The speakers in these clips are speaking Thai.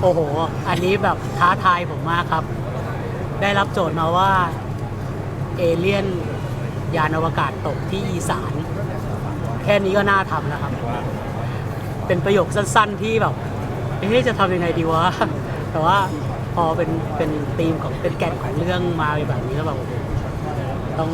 โอ้โห อันนี้แบบท้าทายผมมากครับ ได้รับโจทย์มาว่า เอเลี่ยนยานอวกาศตกที่อีสาน แค่นี้ก็น่าทำแล้วครับ เป็นประโยคสั้นๆที่แบบเอ๊ะจะทำยังไงดีวะ แต่ว่าพอเป็นเป็นธีมของเป็นแก่นของเรื่องมาแบบนี้แล้วแบบต้อง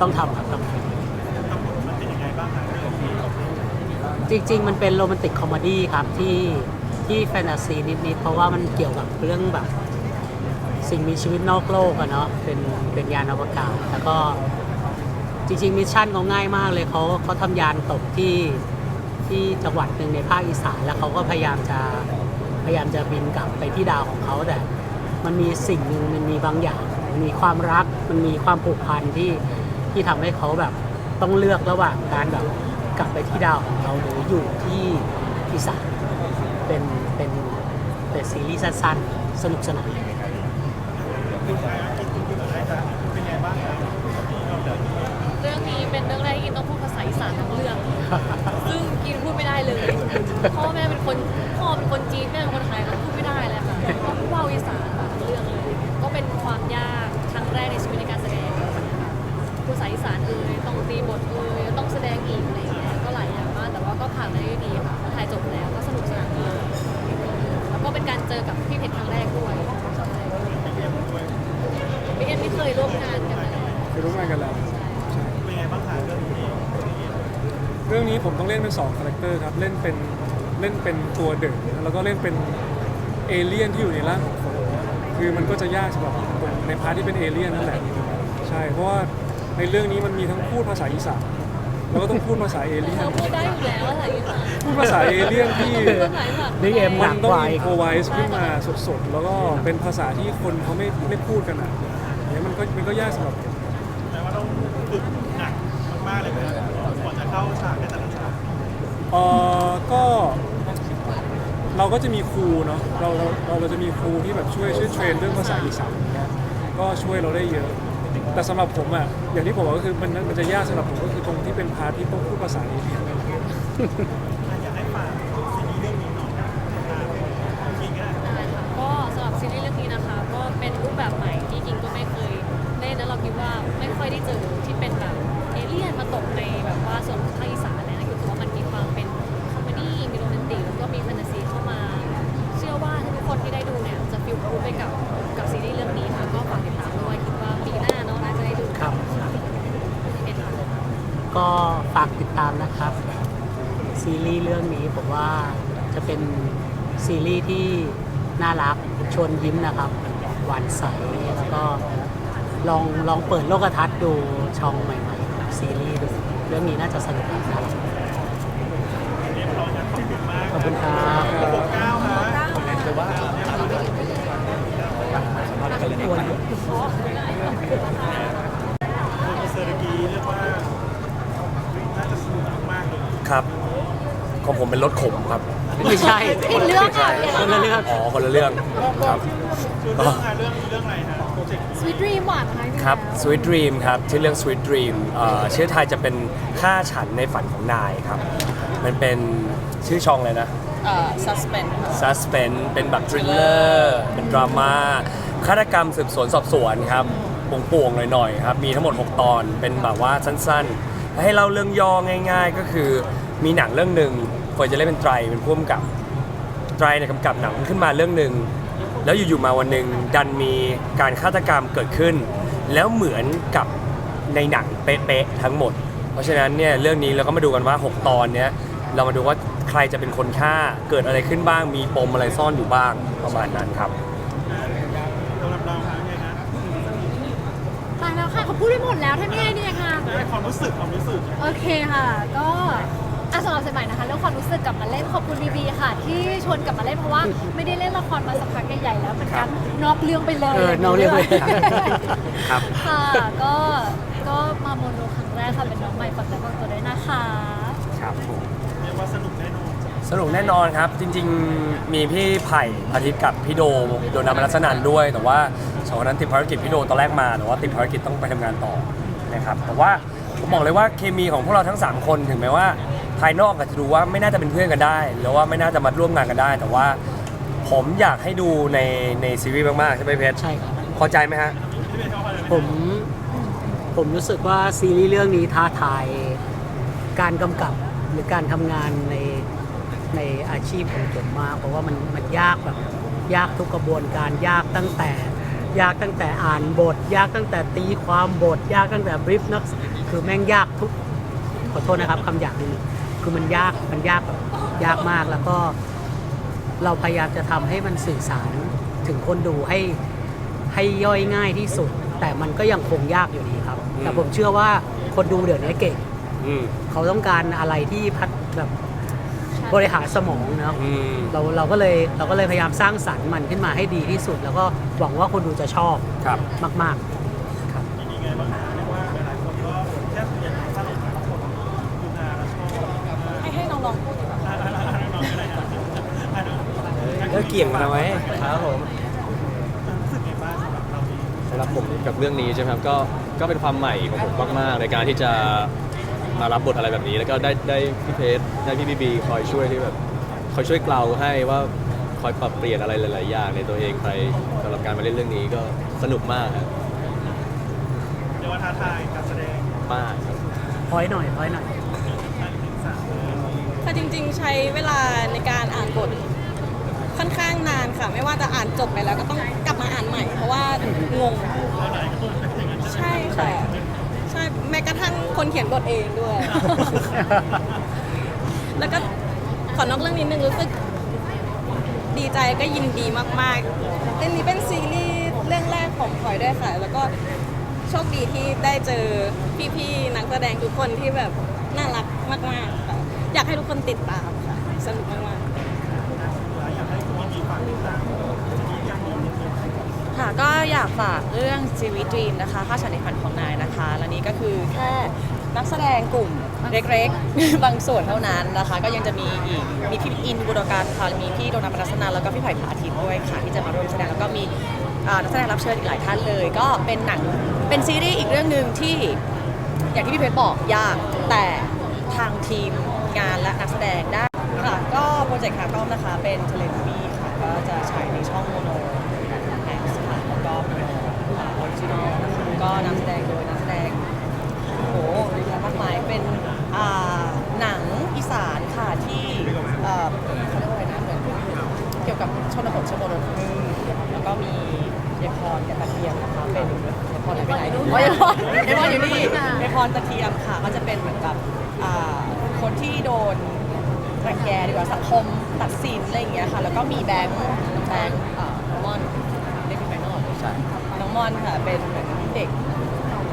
ต้องทำครับต้องจริง ๆ มันเป็นโรแมนติกคอมเมดี้ครับที่ ที่แฟนตาซีนิดๆเพราะว่ามันเกี่ยวกับเรื่องแบบ สิ่งมีชีวิตนอกโลกอะเนาะเป็นเป็นยานอวกาศแล้วก็จริงๆมิชชั่นเขาง่ายมากเลยเขาเขาทำยานตกที่ที่จังหวัดหนึ่งในภาคอีสานแล้วเขาก็พยายามจะพยายามจะบินกลับไปที่ดาวของเขาแต่มันมีสิ่งหนึ่งมันมีบางอย่างมันมีความรักมันมีความผูกพันที่ที่ทำให้เขาแบบต้องเลือกระหว่างการแบบกลับไปที่ดาวของเขาหรืออยู่ที่อีสาน เป็นเป็นเป็นซีรีส์สั้นๆ สนุกสนานเรื่องนี้เป็นเรื่องแรกที่กินต้องพูดภาษาอีสานทั้งเรื่อง ซึ่งกินพูดไม่ได้เลย พ่อแม่เป็นคนพ่อเป็นคนจีนแม่เป็นคนไท เรื่องนี้ผมต้องเล่นเป็น2คาแรคเตอร์ครับเล่นเป็นเล่นเป็นตัวเดิมแล้วก็เล่นเป็นเอเลี่ยนที่อยู่ในร่างของคนคือมันก็จะยากสำหรับผมในพาร์ทที่เป็นเอเลี่ยนนั่นแหละใช่เพราะว่าในเรื่องนี้มันมีทั้งพูดภาษาอีสานแล้วก็ต้องพูดภาษาเอเลี่ยเธนอพูดได้อยู่แล้วอะไรอย่างเงี้ยพูดภาษาเอเลี่ยนที่ภาษาอีสานนี่เอ็มหมันันกต้อกงว่าอิอีนกโฟไวส์ขึ้นมาสดๆแล้วก็เป็นภาษาที่คนเขาไม่ไม่พูดกันอะอย่างเงี้ยมันก็มันก็ยากสำหรับผมแปลว่าต้องฝึกหนัก มากเลยไหมก่อนจะเข้าฉากในแต่ละฉากเออก็เราก็จะมีครูเนาะเราเราเราเราจะมีครูที่แบบช่วยช่วยเทรนเรื่องภาษาอีสานอย่างเงี้ยก็ช่วยเราได้เยอะ แต่สำหรับผมอะอย่างที่ผมบอกก็คือมันมันจะยากสำหรับผมก็คือตรงที่เป็นพาร์ทที่ต้องพูดภาษาอีสาน รีส์เรื่องนี้ผมว่าจะเป็นซีรีส์ที่น่ารักชวนยิ้มนะครับหวานใสแล้วก็ลองลองเปิดโลกทัศน์ดูช่องใหม่ๆของซีรีส์ดูเรื่องนี้น่าจะสนุกนะครับเรียบร้อยนะขอบคุณมากขอบคุณครับหกเก้าฮะตัวอยู่คุณเซอร์กีเรียกว่าน่าจะสนุกมากๆเลยครับ ของผมเป็นรถขมครับไม่ใช่ผิดเรื่องค่ะคนละเรื่องอ๋อคนละเรื่องครับคือเรื่องอะไรเรื่องเรื่องอะไรฮะโปรเจกต์สวีทดรีมหวานไหมครับ Sweet Dream ครับชื่อเรื่อง Sweet Dream เอ่อชื่อไทยจะเป็นค่าฉันในฝันของนายครับ มันเป็นชื่อช่องเลยนะเอ่อ suspense ค่ะ Suspense เป็นแบบ Thriller เป็นดราม่าฆาตกรรมสืบสวนสอบสวนครับป่วงๆหน่อยๆครับมีทั้งหมด 6 ตอนเป็นแบบว่าสั้นๆ ให้เล่าเรื่องย่อง่าย ๆ ก็คือมีหนังเรื่องหนึ่ง เฟิร์นจะเล่นเป็นไตรเป็นผู้กำกับไตรเนี่ยกำกับหนังขึ้นมาเรื่องหนึ่งแล้วอยู่ๆมาวันหนึ่งดันมีการฆาตกรรมเกิดขึ้น แล้วเหมือนกับในหนังเป๊ะๆทั้งหมด เพราะฉะนั้นเนี่ยเรื่องนี้เราก็มาดูกันว่า 6 ตอนเนี้ยเรามาดูว่าใครจะเป็นคนฆ่าเกิดอะไรขึ้นบ้าง มีปมอะไรซ่อนอยู่บ้างประมาณนั้นครับสำหรับเราฮะไงฮะตายแล้วค่ะเขาพูดได้หมดแล้วทำยังไงดีอะค่ะได้ความรู้สึกความรู้สึก โอเคค่ะ ก็อะ สำหรับสมัยนะคะเรื่องความรู้สึกกลับมาเล่นขอบคุณบีบีค่ะ ที่ชวนกลับมาเล่นเพราะว่าไม่ได้เล่นละครมาสักพักใหญ่ๆแล้วเหมือนกันนอกเรื่องไปเลยเออนอกเรื่องเลยครับ ค่ะก็ก็มาโมโนครั้งแรกค่ะเป็นน้องใหม่ฝากใจฝากตัวด้วยนะคะ ครับผมเรียกว่าสนุกแน่นอนสนุกแน่นอนครับ จริง ๆ มีพี่ไผ่อาทิตย์กับพี่โดมโดนนำรัศนันด้วย แต่ว่าสองคนนั้นติดภารกิจพี่โดตอนแรกมาแต่ว่าติดภารกิจต้องไปทำงานต่อนะครับแต่ว่าผมบอกเลยว่าเคมีของพวกเราทั้ง 3 คนถึงแม้ว่า ภายนอกอาจจะดูว่าไม่น่าจะเป็นเพื่อนกันได้หรือว่าไม่น่าจะมาร่วมงานกันได้ แต่ว่าพผมอยากให้ดูในในซีรีส์มากๆใช่ไหมเพชรใช่ครับ พอใจไหมฮะ ผมผมรู้สึกว่าซีรีส์เรื่องนี้ท้าทายการกำกับหรือการทำงานในในอาชีพของผมมากเพราะว่ามันมันยากแบบยากทุกกระบวนการยากตั้งแต่ ยากตั้งแต่อ่านบท ยากตั้งแต่ตีความบท ยากตั้งแต่บริฟนักคือแม่งยากทุกขอโทษนะครับคำหยาบนี้ คือมันยากมันยากแบบยากมากแล้วก็ เราพยายามจะทำให้มันสื่อสารถึงคนดูให้ให้ย่อยง่ายที่สุด แต่มันก็ยังคงยากอยู่ดีครับอืมแต่ผมเชื่อว่าคนดูเดี๋ยวนี้เก่ง อืมเขาต้องการอะไรที่พัฒแบบบริหารสมองเนาะอืมเราเราก็เลยเราก็เลยพยายามสร้างสรรค์มันขึ้นมาให้ดีที่สุด แล้วก็หวังว่าคนดูจะชอบครับ มาก ๆ ครับ ก็เกี่ยงกันเอาไว้ครับผมสำหรับผมกับเรื่องนี้ใช่ไหมครับก็ก็เป็นความใหม่ของผมมากๆในการที่จะมารับบทอะไรแบบนี้ แล้วก็ได้ได้พี่เพชรได้พี่บีบีคอยช่วยที่แบบคอยช่วยเกลาให้ว่าคอยปรับเปลี่ยนอะไรหลาย ๆ อย่างในตัวเองไปสำหรับการมาเล่นเรื่องนี้ก็สนุกมากครับเรียกว่าท้าทายการแสดงมากครับ พอยหน่อยพอยหน่อยค่จริงๆ ใช้เวลาในการอ่านบท ค่อนข้างนานค่ะ ไม่ว่าจะอ่านจบไปแล้วก็ต้องกลับมาอ่านใหม่ เพราะว่างงใช่ค่ะใช่แม้กระทั่งคนเขียนบทเองด้วย แล้วก็ขอนอกเรื่องนิดนึงรู้สึกดีใจก็ยินดีมากๆเรื่องนี้เป็นซีรีส์เรื่องแรกของพลอยด้วยค่ะ แล้วก็โชคดีที่ได้เจอพี่ๆนักแสดงทุกคนที่แบบน่ารักมากๆค่ะอยากให้ทุกคนติดตามค่ะสนุกมากๆ ค่ะก็อยากฝากเรื่องชีวิตดรีมนะคะข้าฉันในฝันของนายนะคะ และนี่ก็คือแค่นักแสดงกลุ่มเล็กๆ บางส่วนเท่านั้นนะคะ ก็ยังจะมีอีก มีพี่อินบุรการค่ะ มีพี่โดนัทปรัสนาแล้วก็พี่ไผ่ผาทิตย์ด้วยค่ะ ที่จะมาร่วมแสดงแล้วก็มีนักแสดงรับเชิญอีกหลายท่านเลย ก็เป็นหนังเป็นซีรีส์อีกเรื่องหนึ่งที่อย่างที่พี่เพชรบอกยากแต่ทางทีมงานและนักแสดงได้ค่ะก็โปรเจกต์คาร์กอมนะคะเป็นเทเลนมี จะฉายในช่องโมโนแม็กซ์ค่ะแล้วก็เป็นออริจินอลนะคะก็นำแสดงโดยนักแสดงโอ้โหเยอะแยะมากมายเป็นอ่าหนังอีสานค่ะที่เอ่อเขาเรียกว่าอะไรนะเหมือนเกี่ยวกับชนบทชนบทแล้วก็มีเยพรกับตะเทียมนะคะเป็นเยพรหายไปไหนอ๋อยายพรยายพรอยู่นี่ยายพรตะเทียมค่ะก็จะเป็นเหมือนแบบอ่าคนที่โดนรังแกดีกว่าสังคม ตัดสินอะไรอย่างเงี้ยค่ะ แล้วก็มีแบงค์แบงค์อ่าน้องมอนเด็กเป็นไฟนอลใช่น้องมอนค่ะเป็นเหมือนเด็ก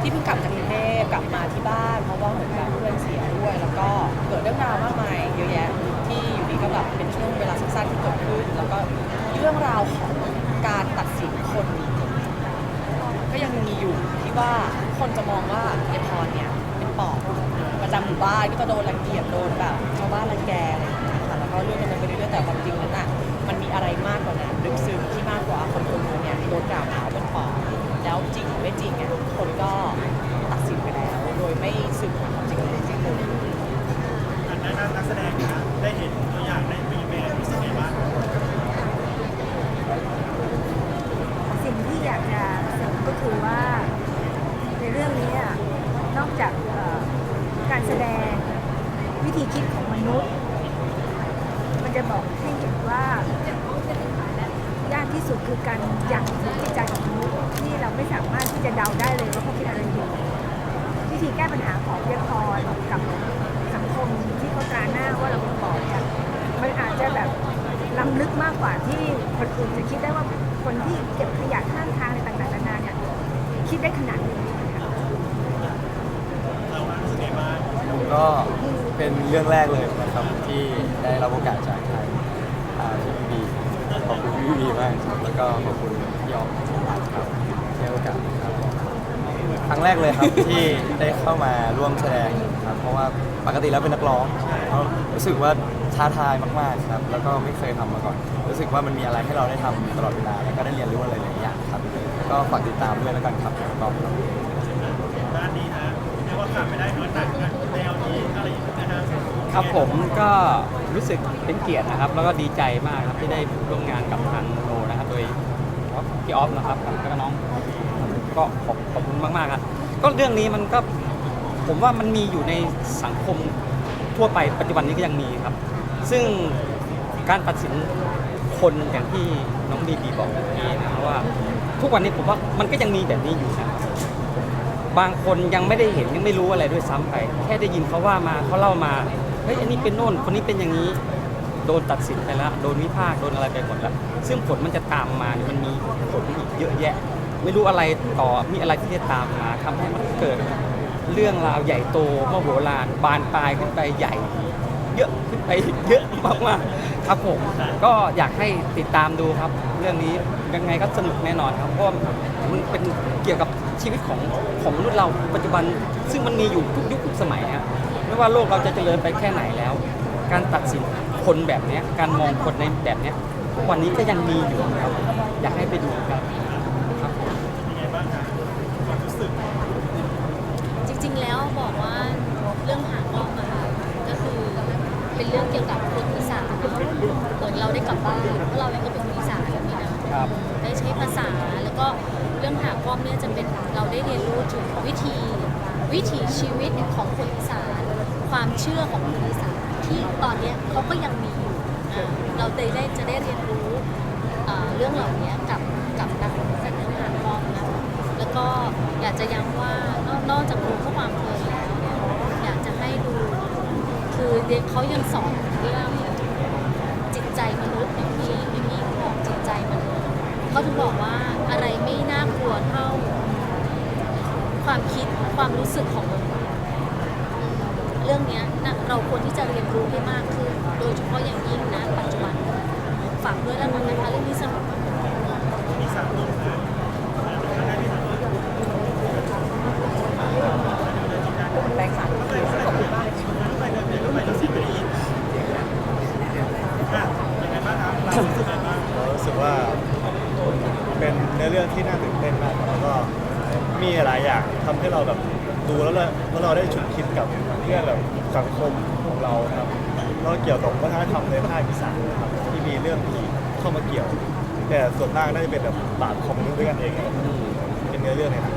ที่เพิ่งกลับจากกรุงเทพกลับมาที่บ้าน เพราะว่าเหมือนกับเพื่อนเสียด้วย แล้วก็เกิดเรื่องราวมากมายเยอะแยะที่อยู่ดีก็แบบเป็นช่วงเวลาสั้นๆที่เกิดขึ้น แล้วก็เรื่องราวของการตัดสินคน ก็ยังมีอยู่ที่ว่าคนจะมองว่ายายพรเนี่ยเป็นปอบประจำหมู่บ้านก็จะโดนรังเกียจโดนแบบชาวบ้านรังแกอะไรอย่างเงี้ยค่ะแล้วก็เรื่องดำเนินไปเรื่อยๆแต่ความจริงนั้นน่ะมันมีอะไรมากกว่านั้นลึกซึ้งที่มากกว่าคนคนหนึงเนี่ยโดนกล่าวหาว่าเป็นปอบแล้วจริงหรือไม่จริงอะคนก็ตัดสินไปแล้ว โดยไม่สืบหาความจริงเลยจริงเลย อันนั้นนักแสดงนะได้เห็นตัวอย่างได้มีแมนรู้สึกไงบ้าง สิ่งที่อยากจะเสริมก็คือว่าในเรื่องนี้อะนอกจากเอ่อ การแสดงวิธีคิดของมนุษย์ มันจะบอกให้เห็นว่ายากที่สุดคือการยังจิตใจของมนุษย์ที่เราไม่สามารถที่จะเดาได้เลยว่าเขาคิดอะไรอยู่วิธีแก้ปัญหาของเยพรกับสังคมที่เขาตราหน้าว่าเราเป็นปอบเนี่ยมันอาจจะแบบล้ำลึกมากกว่าที่คนอื่นจะคิดได้ว่าคนที่เก็บขยะข้างทางในต่างๆนานาเนี่ยคิดได้ขนาดนี้นะคะ เรารู้สึกไงบ้าง ผม ก็เป็นเรื่องแรกเลยนะครับที่ได้รับโอกาสจากทางพี่บีขอบคุณพี่บีมากครับแล้วก็ขอบคุณพี่ออฟครับที่ให้โอกาสครับครั้งแรกเลยครับที่ได้เข้ามาร่วมแสดงครับเพราะว่าปกติแล้วเป็นนักร้องก็รู้สึกว่าท้าทายมากๆครับแล้วก็ไม่เคยทำมาก่อน รู้สึกว่ามันมีอะไรให้เราได้ทำตลอดเวลาแล้วก็ได้เรียนรู้อะไรหลายอย่างครับก็ฝากติดตามด้วยแล้วกันครับขอบคุณครับ้านนี้ฮะเรียก ว่าขาดไม่ได้เนื้อหนังนะแนวนี้อะไรอย่างเงี้ยนะฮะครับผมก็รู้สึกเป็นเกียรตินะครับ แล้วก็ดีใจมากครับที่ได้ร่วมงานกับทางโนนะครับ โดยพี่ออฟนะครับแล้วก็น้องก็ขอบขอบคุณมากๆครับก็เรื่องนี้มันก็ผมว่ามันมีอยู่ในสังคมทั่วไปปัจจุบันนี้ก็ยังมีครับ ซึ่งการตัดสินคนอย่างที่น้องบีบีบอกเมื่อกี้นะครับว่า ทุกวันนี้ผมว่ามันก็ยังมีแบบนี้อยู่นะครับ บางคนยังไม่ได้เห็นยังไม่รู้อะไรด้วยซ้ำไป แค่ได้ยินเขาว่ามาเขาเล่ามาเฮ้ยอันนี้เป็นโน่นคนนี้เป็นอย่างนี้โดนตัดสินไปแล้วโดนวิพากษ์โดนอะไรไปหมดแล้ว ซึ่งผลมันจะตามมามันมีผลอีกเยอะแยะ ไม่รู้อะไรต่อมีอะไรที่จะตามมาทำให้มันเกิด เรื่องราวใหญ่โตมโหฬารบานปลายขึ้นไปใหญ่ เยอะขึ้นไปเยอะมากๆครับผมก็อยากให้ติดตามดูครับ เรื่องนี้ยังไงก็สนุกแน่นอนครับเพราะมันเป็นเกี่ยวกับ ชีวิตของของมนุษย์เราปัจจุบัน ซึ่งมันมีอยู่ทุกยุคทุกสมัยฮะไม่ว่าโลกเราจะเจริญไปแค่ไหนแล้ว การตัดสินคนแบบเนี้ยการมองคนในแบบเนี้ยทุกวันนี้ก็ยังมีอยู่ครับอยากให้ไปดูครับครับผมจริงๆแล้วบอกว่าเรื่องหางกล้องอะค่ะก็คือเป็นเรื่องเกี่ยวกับคนอีสานเนอะเหมือนเราได้กลับบ้านเพราะเราเองก็เป็นคนอีสานแบบนี้นะครับได้ใช้ภาษาแล้วก็ เรื่องหางกล้องเนี่ยจะเป็นเราได้เรียนรู้ถึงวิธีวิถีชีวิตของคนอีสาน ความเชื่อของคนอีสานที่ตอนเนี้เขาก็ยังมีอยู่เราได้ได้จะได้เรียนรู้เรื่องเหล่านี้กับกับนักแสดงหางกล้องนะแล้วก็อยากจะย้ำว่านอกจากดูเพื่อความเพลินแล้วเนี่ยอยากจะให้ดูคือเด็กเขายังสอนเรื่องจิตใจมนุษย์อย่างที่พี่บอกจิตใจมนุษย์เขาถึงบอกว่า อะไรไม่น่ากลัวเท่า ความคิดความรู้สึกของเราเรื่องนี้นะเราควรที่จะเรียนรู้ให้มากขึ้น โดยเฉพาะอย่างยิ่งนะปัจจุบันฝากด้วยแล้วกันนะคะเรื่องนี้สนุกมีสามลงนะ แบงค์สาม ไปเดินไปเดินไปเดินสิบปีอะยังไงบ้างครับเรารู้สึกยังไงบ้าง เรารู้สึกว่า เนเนื้อเรื่องที่น่าตื่นเต้นมากแล้วก็มีหลายอย่างทำให้เราแบบดูแล้วเราแล้วเราได้ฉุกคิดกับเรื่องแบบสังคมของเราครับแล้วเกี่ยวกับวัฒนธรรมในภาคอีสานนะครับที่มีเรื่องผีเข้ามาเกี่ยว แต่ส่วนมากน่าจะเป็นแบบบาปของมนุษย์ด้วยกันเองครับเป็นเนื้อเรื่องในหนัง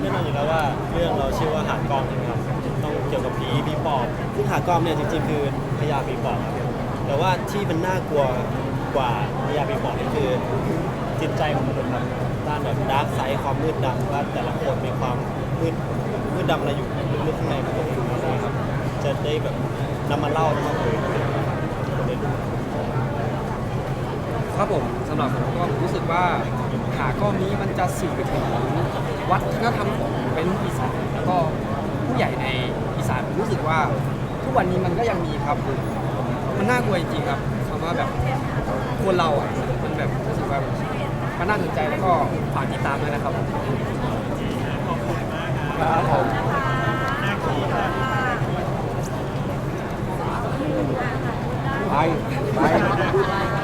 แน่นอนอยู่แล้วว่าเรื่องเราชื่อว่าหาดกองใช่ไหมครับต้องเกี่ยวกับผีผีปอบซึ่งหาดกองเนี่ยจริงๆคือพญาผีปอบครับแต่ว่าที่มันน่ากลัว กว่าพญาผีปอบนี่คือจิตใจของมนุษย์ครับด้านแบบดาร์กไซด์ความมืดดำว่าแต่ละคนมีความมืดมืดดำอะไรอยู่ลึกๆข้างในของตัวเองนะครับ จะได้แบบนำมาเล่านำมาเผยคนได้ดูครับผมสำหรับผมก็รู้สึกว่าหาข้อนี้มันจะสื่อถึงวัฒนธรรมของเป็นอีสานแล้วก็ผู้ใหญ่ในอีสานผมรู้สึกว่าทุกวันนี้มันก็ยังมีครับ มันน่ากลัวจริงๆครับ ว่าแบบคนเราอะมันแบบรู้สึกว่ามันน่าสนใจแล้วก็ฝากติดตามด้วยนะครับครับผมไปไป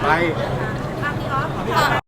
ไป